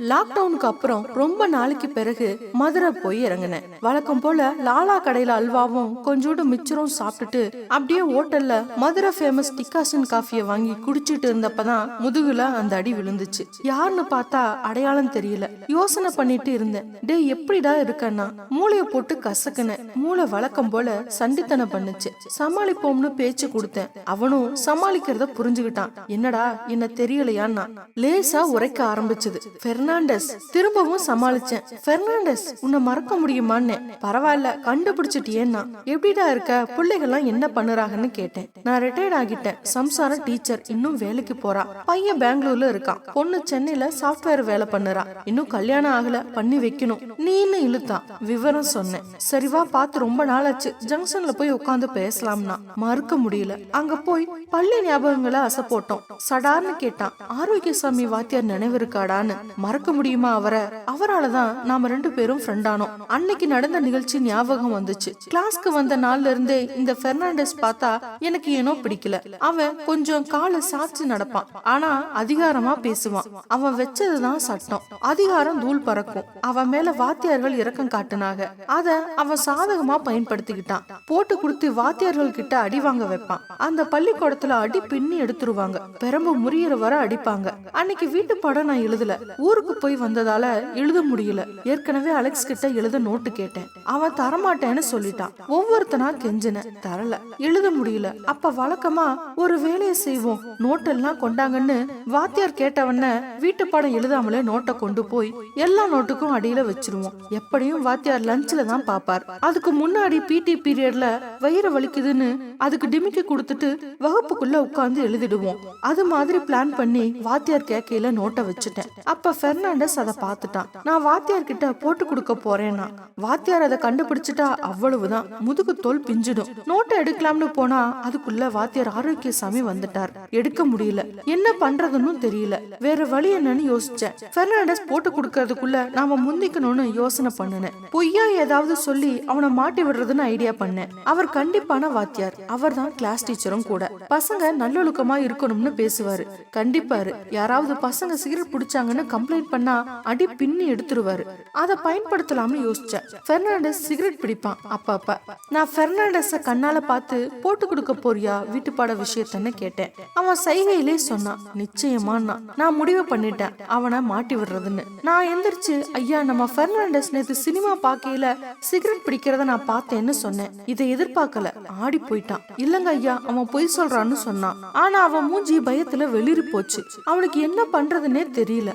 லாக்டவுனுக்கு அப்புறம் ரொம்ப நாளைக்கு பிறகு மதுரை போய் இறங்கினேன். வழக்கம் போல லாலா கடையில அல்வாவும் கொஞ்சோண்டு மிச்சரும் சாப்பிட்டுட்டு அப்படியே ஹோட்டல்ல மதுரை ஃபேமஸ் டிக்காசன் காஃபியை வாங்கி குடிச்சிட்டு இருந்தப்பதான் முதுகுல அந்த அடி விழுந்துச்சு. யாருன்னு பார்த்தா அடையாளம் தெரியல. யோசனை பண்ணிட்டு இருந்தேன். டேய் எப்படிடா இருக்கன்னா? மூளைய போட்டு கசக்குனேன். மூளை வழக்கம் போல சண்டித்தனம் பண்ணுச்சு. சமாளிப்போம்னு பேச்சு கொடுத்தேன். அவனும் சமாளிக்கிறத புரிஞ்சுக்கிட்டான். என்னடா என்ன தெரியலையான்னா? லேசா உரைக்க ஆரம்பிச்சது. பெர்னாண்டஸ். திரும்பவும் சமாளிச்சேன். பெர்னாண்டஸ் உன்னை மறக்க முடியுமான்னு. பரவாயில்ல கண்டுபிடிச்சிட்டியேன்னா. எப்படிடா இருக்க? பிள்ளைகள்லாம் என்ன பண்ணுறாங்கன்னு கேட்டேன். நான் ரிட்டையர்ட் ஆகிட்டேன். சம்சாரம் டீச்சர் இன்னும் வேலைக்கு போறா. பையன் பெங்களூர்ல இருக்கான். பொண்ணு சென்னையில சாஃப்ட்வேர் வேலை பண்ணுறா. இன்னும் கல்யாணம் ஆகல பண்ணி வைக்கணும். நீன்னு இழுத்தான் விவரம் சொன்னேன். சரிவா பார்த்து ரொம்ப நாள் ஆச்சு ஜங்ஷன்ல போய் உட்காந்து பேசலாம்னா. மறுக்க முடியல. அங்க போய் பள்ளி ஞாபகங்களை அசை போட்டோம் சடார்னு கேட்டான். ஆரோக்கியசாமி வாத்தியார் நினைவு இருக்காடான்னு. மறக்க முடியுமா அவரை? அவரால தான் நாம ரெண்டு பேரும் ஃப்ரெண்ட் ஆனோம். அன்னைக்கு நடந்த நிகழ்ச்சி ஞாபகம் வந்துச்சு. கிளாஸ்க்கு வந்த நாள்ல இருந்தே இந்த பெர்னாண்டஸ் பார்த்தா எனக்கு ஏனோ பிடிக்கல. அவன் கொஞ்சம் காலை சாச்சு நடப்பான். ஆனா அதிகாரமா பேசுவான். அவன் வச்சதுதான் சட்டம். அதிகாரம் தூள் பறக்கும். அவன் மேல வாத்தியார்கள் இரக்கம் காட்டுனாக. அத அவன் சாதகமா பயன்படுத்திக்கிட்டான். போட்டு கொடுத்து வாத்தியார்கள் கிட்ட அடி வாங்க வைப்பான். அந்த பள்ளிக்கூடத்துல அடி பின்னி எடுத்துருவாங்க. பெரம்பு முறியற வர அடிப்பாங்க. அன்னைக்கு வீட்டு படம் நான் எழுதல. ஊருக்கு போய் வந்ததால எழுத முடியல. ஏற்கனவே அலெக்ஸ் கிட்ட எழுத நோட்டு கேட்டேன். அவன் தரமாட்டேன்னு சொல்லிட்டான். ஒவ்வொருத்தனா கெஞ்சின. தரல. எழுத முடியல. அப்ப வழக்கமா ஒரு வேலையை செய்வோம். நோட்டெல்லாம் கொண்டாங்கன்னு வாத்தியார் கேட்டவன வீட்டு பாடம் எழுதாமலே நோட்டை கொண்டு போய் எல்லா நோட்டுக்கும் அடியில வச்சிருவோம். எப்படியும் வாத்தியார் லஞ்சில தான் பாப்பார். அதுக்கு முன்னாடி பிடி பீரியட்ல வயிறு வலிக்குதுன்னு அதுக்கு டிமிக்கி கொடுத்துட்டு வகுப்புக்குள்ள உட்காந்து எழுதிடுவோம். அது மாதிரி பிளான் பண்ணி வாத்தியார் கேக்கையில நோட்டை வச்சுட்டேன். அப்ப பெர்னாண்டஸ் அதை பார்த்துட்டான் நான் வாத்தியார் கிட்ட போட்டு கொடுக்க போறேன்னா. வாத்தியார் அதை கண்டுபிடிச்சிட்டா அவ்வளவுதான். முதுகு தோல் பிஞ்சிடும். நோட்டை எடுக்கலாம்னு போனா அதுக்குள்ள வாத்தியார் ஆரோக்கிய சாமி வந்துட்டார். எடுக்க முடியல. என்ன பண்றதுன்னு தெரியல. வேற வழி என்னன்னு யோசிச்சேன். பெர்னாண்டஸ் போட்டு கொடுக்கறதுக்குள்ள நாம முந்திக்கணும்னு யோசனை பண்ணினேன். பொய்யா ஏதாவது சொல்லி அவனை மாட்டி விடுறதுன்னு ஐடியா பண்ணேன். அவர் கண்டிப்பான வாத்தியார். அவர் தான் கிளாஸ் டீச்சரும் கூட. பசங்க நல்லொழுக்கமா இருக்கணும்னு பேசுவாரு. கண்டிப்பாரு. யாராவது பசங்க சிகரெட் பிடிச்சாங்கன்னு கம்ப்ளைண்ட் பண்ணா அடி பின்னி எடுத்துருவாரு. அதை பயன்படுத்தலாம்னு யோசிச்சேன் பெர்னாண்டஸ் சிகரெட் பிடிப்பான் அப்பப்ப. நான் பெர்னாண்டஸ கண்ணால பார்த்து போட்டு கொடுக்க போறியா? வீட்டுப்பாட விஷயத்தன்னு கேட்டேன். அவன் சைகையிலே சொன்னான் நிச்சயமா நான் முடிவு பண்ணிட்டேன். அவனை மாட்டி விடுறதுன்னு. நான் எந்திரிச்சு ஐயா நம்ம பெர்னாண்டஸ் நேத்து சினிமா பார்க்கையில சிகரெட் பிடிக்கிறத நான் பார்த்தேன்னு சொன்னேன். இதை எதிர்பார்க்கல. ஆடி போயிட்டான். இல்லங்க ஐயா அவன் பொய் சொல்றான்னு சொன்னான். ஆனா அவன் மூஞ்சி பயத்துல வெளிரி போச்சு. அவனுக்கு என்ன பண்றதுன்னே தெரியல.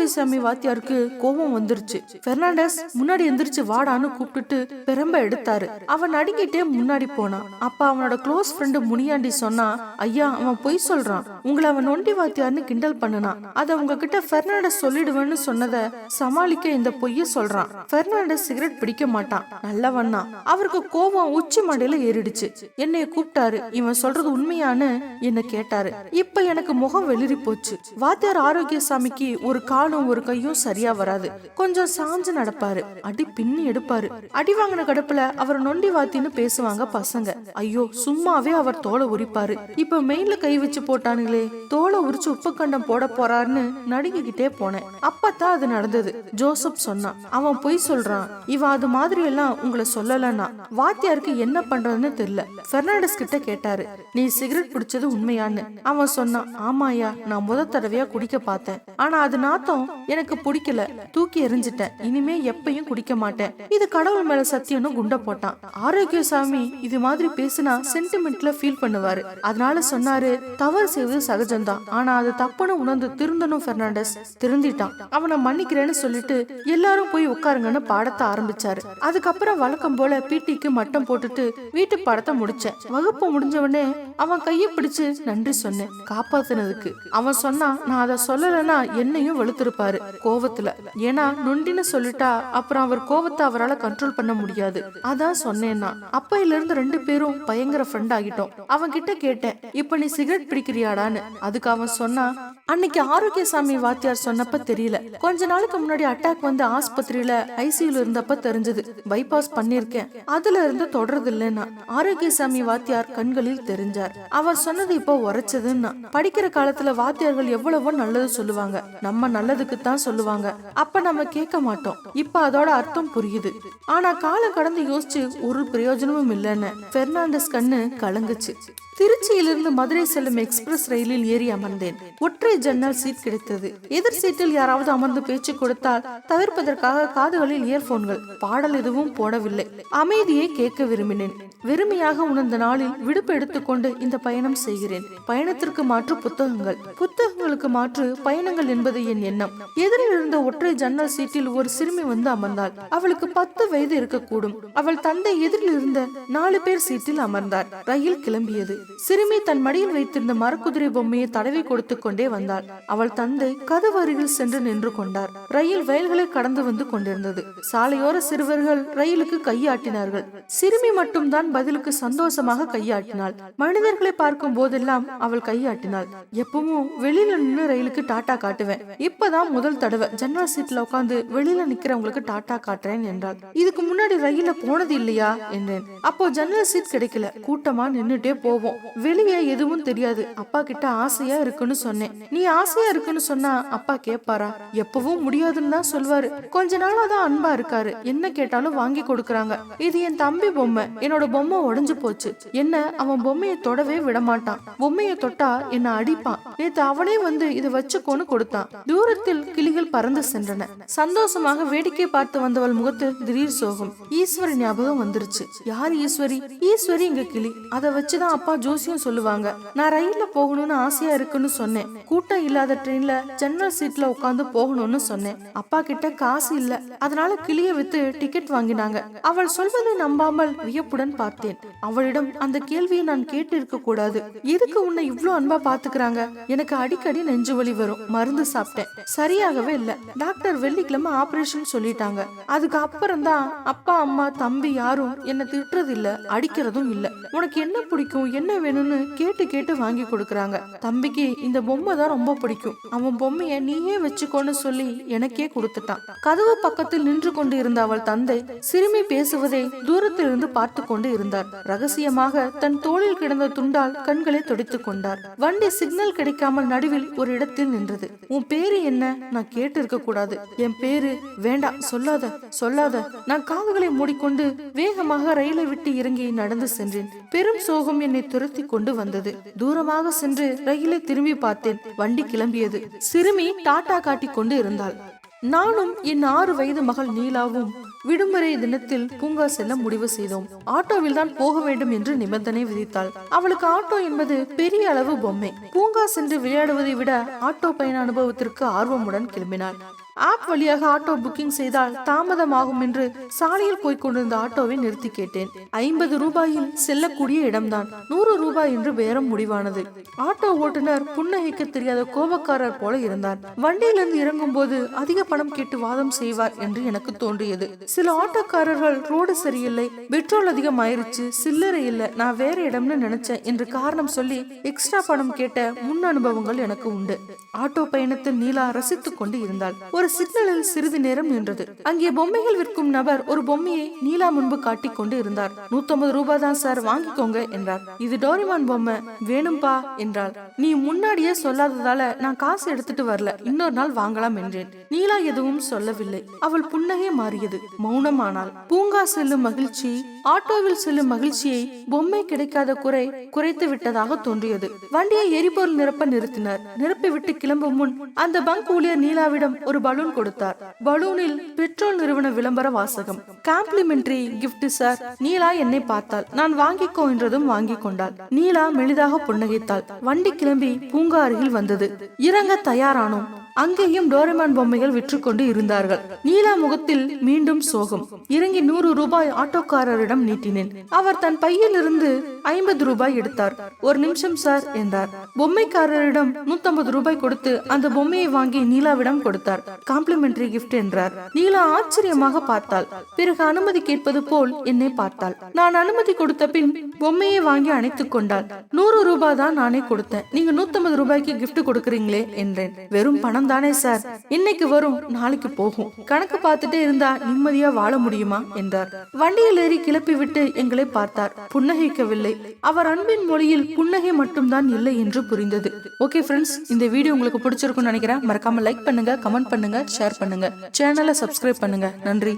ஆரோக்கியசாமி வாத்தியாருக்கு கோபம் வந்துருச்சு. பெர்னாண்டஸ் முன்னாடி எந்திரிச்சு வாடான்னு கூப்பிட்டுட்டு பெரம்ப எடுத்தாரு. அவன் நடுங்கிட்டே முன்னாடி போனான் அப்ப அவனோட க்ளோஸ் ஃப்ரெண்டு முனியாண்டி சொன்னா ஐயா அவன் பொய் சொல்றான். உங்களை அவன் நொண்டி வாத்தியார்னு கிண்டல் பண்ணுனான் அதை உங்ககிட்ட பெர்னாண்டஸ் சொல்லிடுவேன்னு சொன்னதை சமாளிக்க இந்த பொய்ய சொல்றான். பெர்னாண்டஸ் சிகரெட் பிடிக்க மாட்டான். நல்லவன்னா. அவருக்கு கோபம் உச்சி மண்டையில ஏறிடுச்சு. என்னைய கூப்பிட்டாரு. இவன் சொல்றது உண்மையான்னு என்ன கேட்டாரு. இப்ப எனக்கு முகம் வெளிரி போச்சு வாத்தியார் ஆரோக்கியசாமிக்கு ஒரு காலும் ஒரு கையும் சரியா வராது. கொஞ்சம் சாஞ்சு நடப்பாரு. அடி பின்னி எடுப்பாரு. அடி வாங்கின கடுப்புல அவர் நொண்டி வாத்தின்னு பேசுவாங்க பசங்க. ஐயோ சும்மாவே அவர் தோலை உரிப்பாரு. இப்ப மெயின்ல கை வச்சு போட்டானுங்களே தோலை உரிச்சு உப்பு கண்டம் போட போறாருன்னு நடுங்கிக்கிட்டே போனேன். அப்பதான் அது நடந்தது. ஜோசப் சொன்னான். அவன் பொய் சொல்றான். இவன் அது மாதிரி எல்லாம் உங்களை சொல்லலன்னா வாத்தியாருக்கு என்ன பண்றதுன்னு தெரியல. பெர்னாண்டஸ் கிட்ட கேட்டாரு. நீ சிகரெட் பிடிச்சது உண்மையான்னு. அவன் சொன்னான் ஆமாயா நான் முத தடவையா குடிக்க பார்த்தேன். ஆனா அது நாத்தம். எனக்கு பிடிக்கல. தூக்கி எரிஞ்சிட்டேன் இனிமே எப்பயும் குடிக்க மாட்டேன். இது கடவுள் மேல சத்தியம்னு குண்ட போட்டான். ஆரோக்கிய சாமி இது மாதிரி பேசினா சென்டிமெண்ட்ல ஃபீல் பண்ணுவாரு. அதனால சொன்னாரு தவறு செய்வது சகஜம்தான். ஆனா அது தப்புன்னு உணர்ந்து திருந்தனும் பெர்னாண்டஸ். திருந்திட்டான். அவனை மன்னிக்கிறேன்னு சொல்லிட்டு எல்லாரும் போய் உட்காருங்கன்னு பாடத்தை ஆரம்பிச்சாரு. அதுக்கப்புறம் வழக்கம் போல பிடிக்கு மட்டம் போட்டுட்டு வீட்டு படத்தை முடிச்சேன். வகுப்பு முடிஞ்சவனே அவன் கையை பிடிச்சு நன்றி சொன்னேன். காப்பாத்தினதுக்கு. அவன் சொன்னா நான் அதை சொல்லலைன்னா என்னையும் வெளுத்திருப்பாரு கோவத்துல. ஏன்னா நொண்டின்னு சொல்லிட்டா அப்புறம் அவர் கோவத்தை அவரால் கண்ட்ரோல் பண்ண முடியாது. அதான் சொன்னேன்னா அப்பையில இருந்து ரெண்டு பேரும் பயங்கர ஃப்ரெண்ட் ஆகிட்டோம். அவன் கிட்ட கேட்டேன் இப்ப நீ சிகரெட் பிடிக்கிறியாடான்னு? அதுக்கு அவன் சொன்னா அன்னைக்கு ஆரோக்கியசாமி வாத்தியார் சொன்னப்ப தெரியல. கொஞ்ச நாளுக்கு முன்னாடி அட்டாக் வந்து ஆஸ்பத்திரியில ஐசியூல இருந்தப்ப தெரிஞ்சது. பைபாஸ் பண்ணிருக்கேன் அதுல இருந்து தொடர்றது இல்லைன்னா ஆரோக்கியசாமி வாத்தியார் கண்களில் தெரிஞ்சார். அவர் சொன்னது இப்போ உரைச்சதுன்னா படிக்கிற காலத்துல வாத்தியார்கள் எவ்வளவோ நல்லது சொல்லுவாங்க. நம்ம நல்லதுக்கு தான் சொல்லுவாங்க. அப்ப நம்ம கேட்க மாட்டோம். இப்ப அதோட அர்த்தம் புரியுது. ஆனா காலம் கடந்து யோசிச்சு ஒரு பிரயோஜனமும் இல்லைன்னு பெர்னாண்டஸ் கண்ணு கலங்குச்சு. திருச்சியிலிருந்து மதுரை செல்லும் எக்ஸ்பிரஸ் ரயிலில் ஏறி அமர்ந்தேன். ஒற்றை ஜன்னல் சீட் கிடைத்தது. எதிர் சீட்டில் யாராவது அமர்ந்து பேச்சு கொடுத்தால் தவிர்ப்பதற்காக காதுகளில் இயர்போன்கள் பாடல் எதுவும் போடவில்லை. அமைதியை கேட்க விரும்பினேன். வெறுமையாக உணர்ந்த நாளில் விடுப்பு எடுத்துக்கொண்டு இந்த பயணம் செய்கிறேன். பயணத்திற்கு மாற்று புத்தகங்கள். புத்தகங்களுக்கு மாற்று பயணங்கள் என்பது என் எண்ணம். எதிரில் இருந்த ஒற்றை ஜன்னல் சீட்டில் ஒரு சிறுமி வந்து அமர்ந்தாள். அவளுக்கு பத்து வயது இருக்கக்கூடும். அவள் தந்தை எதிரில் இருந்த நாலு பேர் சீட்டில் அமர்ந்தார். ரயில் கிளம்பியது. சிறுமி தன் மடியில் வைத்திருந்த மரக்குதிரை பொம்மையை தடவி கொடுத்து கொண்டே வந்தாள். அவள் தந்தை கதவு அருகில் சென்று நின்று கொண்டார். ரயில் வயல்களை கடந்து வந்து கொண்டிருந்தது. சாலையோர சிறுவர்கள் ரயிலுக்கு கையாட்டினார்கள். சிறுமி மட்டும்தான் பதிலுக்கு சந்தோஷமாக கையாட்டினாள். மனிதர்களை பார்க்கும் போதெல்லாம் அவள் கையாட்டினாள். எப்பவும் வெளியில நின்று ரயிலுக்கு டாட்டா காட்டுவேன். இப்பதான் முதல் தடவை ஜன்னல் சீட்ல உட்காந்து வெளியில நிக்கிறவங்களுக்கு டாட்டா காட்டுறேன் என்றாள். இதுக்கு முன்னாடி ரயில்ல போனது இல்லையா என்றேன். அப்போ ஜன்னல் சீட் கிடைக்கல. கூட்டமா நின்னுட்டே போவோம். வெளியே எதுவும் தெரியாது. அப்பா கிட்ட ஆசையா இருக்குன்னு சொன்னேன். நீ ஆசையா இருக்குன்னு சொன்னா அப்பா கேப்பாரா? எப்பவும் முடியாதுன்னு தான் சொல்வாரு. கொஞ்ச நாளா தான் அன்பா இருக்காரு. என்ன கேட்டாலும் வாங்கி கொடுக்கறாங்க. இது என் தம்பி பொம்மை. என்னோட பொம்மை உடஞ்சு போச்சு. என்ன அவன் பொம்மையை தொடவே விட மாட்டான் பொம்மையை தொட்டா என்ன அடிப்பான். நேத்து அவனே வந்து இதை வச்சுக்கோன்னு கொடுத்தான். தூரத்தில் கிளிகள் பறந்து சென்றன. சந்தோஷமாக வேடிக்கை பார்த்து வந்தவள் முகத்தில் திடீர் சோகம். ஈஸ்வரி ஞாபகம் வந்துருச்சு. யார் ஈஸ்வரி? ஈஸ்வரி இங்க கிளி. அதை வச்சுதான் அப்பா ஜோசியம் சொல்லுவாங்க. நான் ரயில்ல போகணும்னு ஆசையா இருக்குன்னு சொன்னேன். கூட்டம் இல்லாத ட்ரெயின்ல ஜன்னல் சீட்ல உட்காந்து போகணும்னு சொன்னேன். அப்பா கிட்ட காசு இல்ல. அதனால கிளிய வித்து டிக்கெட் வாங்கினாங்க. அவள் சொல்வதை நம்பாமல் வியப்புடன் பார்த்தேன். அவளிடம் அந்த கேள்வியை நான் கேட்டு இருக்க கூடாது. எதுக்கு உன்னை இவ்ளோ அன்பா பாத்துக்கிறாங்க? எனக்கு அடிக்கடி நெஞ்சு வலி வரும். மருந்து சாப்பிட்டேன். சரியாகவே இல்ல. டாக்டர் வெள்ளிக்கிழமை ஆபரேஷன் சொல்லிட்டாங்க. அதுக்கு அப்புறம் தான் அப்பா அம்மா தம்பி யாரும் என்ன திட்டுறது இல்ல அடிக்கிறதும் இல்ல. உனக்கு என்ன பிடிக்கும்? என்ன வேணும்னு கேட்டு கேட்டு வாங்கி கொடுக்கறாங்க. தம்பிக்கு இந்த பொம்மை தான் ரொம்ப பிடிக்கும். அவன் பொம்மைய நீயே வச்சுக்கோன்னு சொல்லி எனக்கே கொடுத்துட்டான். கதவு பக்கத்தில் நின்று கொண்டு இருந்த அவள் தந்தை சிறுமி பேசுவதை தூரத்திலிருந்து பார்த்து கொண்டு இருந்தார். ரகசியமாக தன் தோளில் கிடந்த துண்டால் கண்களை துடைத்துக் கொண்டார். வண்டி சிக்னல் கிடைக்காமல் நடுவில் ஒரு இடத்தில் நின்றது. உன் பேரு என்ன? நான் கேட்டு இருக்க கூடாது. என் பேரு வேண்டாம். சொல்லாத சொல்லாத. நான் காதுகளை மூடிக்கொண்டு வேகமாக ரயிலை விட்டு இறங்கி நடந்து சென்றேன். பெரும் சோகம் என்னை துரத்தி கொண்டு வந்தது. தூரமாக சென்று ரயிலை திரும்பி பார்த்தேன். வண்டி கிளம்பியது. சிறுமி டாட்டா காட்டிக் கொண்டு இருந்தாள். நானும் என் ஆறு வயது மகள் நீலாவும் விடுமுறை தினத்தில் பூங்கா செல்ல முடிவு செய்தோம். ஆட்டோவில் தான் போக வேண்டும் என்று நிபந்தனை விதித்தாள். அவளுக்கு ஆட்டோ என்பது பெரிய அளவு பொம்மை. பூங்கா சென்று விளையாடுவதை விட ஆட்டோ பயண அனுபவத்திற்கு ஆர்வமுடன் கிளம்பினாள். ஆப் வழியாக ஆட்டோ புக்கிங் செய்தால் தாமதமாகும் என்று சாலையில் போய்க் கொண்டிருந்த ஆட்டோவை நிறுத்தி கேட்டேன். ஐம்பது ரூபாயில் செல்லக்கூடிய இடம்தான். நூறு ரூபாய் என்று பேரம் முடிவானது. ஆட்டோ ஓட்டுநர் புன்னகைக்க தெரியாத கோபக்காரர் போல இருந்தார். வண்டியிலிருந்து இறங்கும் போது அதிக பணம் கேட்டு வாதம் செய்வார் என்று எனக்கு தோன்றியது. சில ஆட்டோக்காரர்கள் ரோடு சரியில்லை பெட்ரோல் அதிகம் ஆயிருச்சு சில்லறை இல்ல நான் வேற இடம்னு நினைச்சேன் என்று காரணம் சொல்லி எக்ஸ்ட்ரா பணம் கேட்ட முன் அனுபவங்கள் எனக்கு உண்டு. ஆட்டோ பயணத்தில் நீலா ரசித்துக் கொண்டு இருந்தாள். ஒரு சிக்னலில் சிறிது நேரம் நின்றது. அங்கே பொம்மைகள் விற்கும் நபர் ஒரு பொம்மையை நீலா முன்பு காட்டிக் கொண்டு இருந்தார். நூத்தம்பது ரூபாய் தான் சார் வாங்கிக்கோங்க என்றார். இது டோரிமான் பொம்மை. வேணும்பா என்றாள். நீ முன்னாடியே சொல்லாததால நான் காசு எடுத்துட்டு வரல. இன்னொரு நாள் வாங்கலாம் என்றேன். நீலா எதுவும் சொல்லவில்லை. அவள் புன்னகை மாறியது. மௌனமானாள். பூங்கா செல்லும் மகிழ்ச்சி ஆட்டோவில் செல்லும் மகிழ்ச்சியை பொம்மை கிடைக்காத குறை குறைத்து விட்டதாக தோன்றியது. வண்டியை எரிபொருள் நிரப்ப நிறுத்தினார். நிரப்பி விட்டு கிளம்பும் முன் அந்த பங்க் ஊழியர் நீலாவிடம் ஒரு பலூன் கொடுத்தார். பலூனில் பெட்ரோல் நிறுவன விளம்பர வாசகம். காம்ப்ளிமெண்டரி கிஃப்ட் சார் நீலா என்னை பார்த்தாள். நான் வாங்கிக்கோ என்றதும் வாங்கி கொண்டாள். நீலா மெளிதாக புன்னகைத்தாள். வண்டி கிளம்பி பூங்கா அருகில் வந்தது. இறங்க தயாரானோம். அங்கேயும் டோரேமான் பொம்மைகள் விற்றுக்கொண்டு இருந்தார்கள். நீலா முகத்தில் மீண்டும் சோகம். இறங்கி நூறு ரூபாய் ஆட்டோக்காரரிடம் நீட்டினேன். அவர் தன் பையில் இருந்து ஐம்பது ரூபாய் எடுத்தார். ஒரு நிமிஷம் சார் என்றார். பொம்மைக்காரரிடம் நூத்தம்பது ரூபாய் கொடுத்து அந்த பொம்மையை வாங்கி நீலாவிடம் கொடுத்தார். காம்ப்ளிமெண்டரி gift என்றார். நீலா ஆச்சரியமாக பார்த்தாள். பிறகு அனுமதி கேட்பது போல் என்னை பார்த்தாள். நான் அனுமதி கொடுத்த பின் பொம்மையை வாங்கி அணைத்துக் கொண்டாள். நூறு ரூபாய் தான் நானே கொடுத்தேன். நீங்க நூத்தம்பது ரூபாய்க்கு gift கொடுக்கறீங்களே என்றேன். வெறும் பணம் பணம் தானே சார். இன்னைக்கு வரும் நாளைக்கு போகும். கணக்கு பார்த்துட்டே இருந்தா நிம்மதியா வாழ முடியுமா? என்றார். வண்டியில் ஏறி கிளப்பி விட்டு எங்களை பார்த்தார். புன்னகைக்கவில்லை. அவர் அன்பின் மொழியில் புன்னகை மட்டும்தான் இல்லை என்று புரிந்தது. ஓகே ஃப்ரெண்ட்ஸ் இந்த வீடியோ உங்களுக்கு பிடிச்சிருக்கும்னு நினைக்கிறேன். மறக்காம லைக் பண்ணுங்க கமெண்ட் பண்ணுங்க ஷேர் பண்ணுங்க. சேனலை சப்ஸ்கிரைப் பண்ணுங்க. நன்றி.